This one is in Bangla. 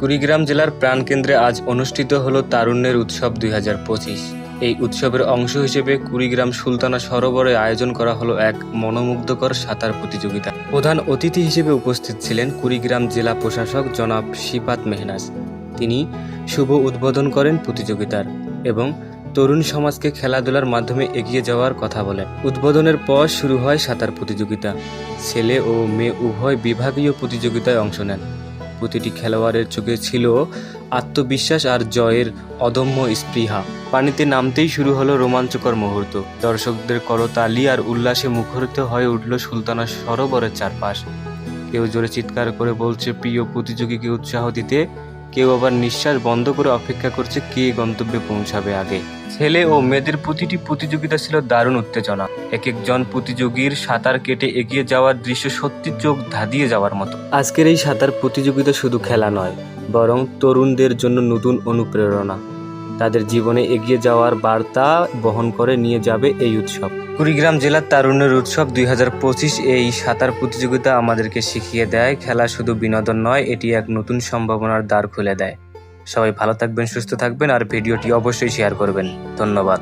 কুড়িগ্রাম জেলার প্রাণকেন্দ্রে আজ অনুষ্ঠিত হল তারুণ্যের উৎসব দুই হাজার পঁচিশ। এই উৎসবের অংশ হিসেবে কুড়িগ্রাম সুলতানা সরোবরে আয়োজন করা হলো এক মনোমুগ্ধকর সাঁতার প্রতিযোগিতা। প্রধান অতিথি হিসেবে উপস্থিত ছিলেন কুড়িগ্রাম জেলা প্রশাসক জনাব শিপাত মেহনাজ। তিনি শুভ উদ্বোধন করেন প্রতিযোগিতার এবং তরুণ সমাজকে খেলাধুলার মাধ্যমে এগিয়ে যাওয়ার কথা বলেন। উদ্বোধনের পর শুরু হয় সাঁতার প্রতিযোগিতা। ছেলে ও মেয়ে উভয় বিভাগীয় প্রতিযোগিতায় অংশ নেন। প্রতিটি খেলোয়াড়ের চোখে ছিল আত্মবিশ্বাস আর জয়ের অদম্য স্পৃহা। পানিতে নামতেই শুরু হলো রোমাঞ্চকর মুহূর্ত। দর্শকদের করতালি আর উল্লাসে মুখরিত হয়ে উঠল সুলতানা সরোবরের চারপাশ। কেউ জোরে চিৎকার করে বলছে, প্রিয় প্রতিযোগীকে উৎসাহ দিতে কেউ আবার নিঃশ্বাস বন্ধ করে অপেক্ষা করছে কে গন্তব্যে পৌঁছাবে আগে। ছেলে ও মেয়েদের প্রতিটি প্রতিযোগিতা ছিল দারুণ উত্তেজনা। এক একজন প্রতিযোগীর সাঁতার কেটে এগিয়ে যাওয়ার দৃশ্য সত্যি চোখ ধাঁধিয়ে যাওয়ার মতো। আজকের এই সাঁতার প্রতিযোগিতা শুধু খেলা নয়, বরং তরুণদের জন্য নতুন অনুপ্রেরণা। তাদের জীবনে এগিয়ে যাওয়ার বার্তা বহন করে নিয়ে যাবে এই উৎসব। কুড়িগ্রাম জেলার তারুণ্যের উৎসব দুই হাজার পঁচিশ এই সাঁতার প্রতিযোগিতা আমাদেরকে শিখিয়ে দেয়। খেলা শুধু বিনোদন নয়, এটি এক নতুন সম্ভাবনার দ্বার খুলে দেয়। সবাই ভালো থাকবেন, সুস্থ থাকবেন, আর ভিডিওটি অবশ্যই শেয়ার করবেন। ধন্যবাদ।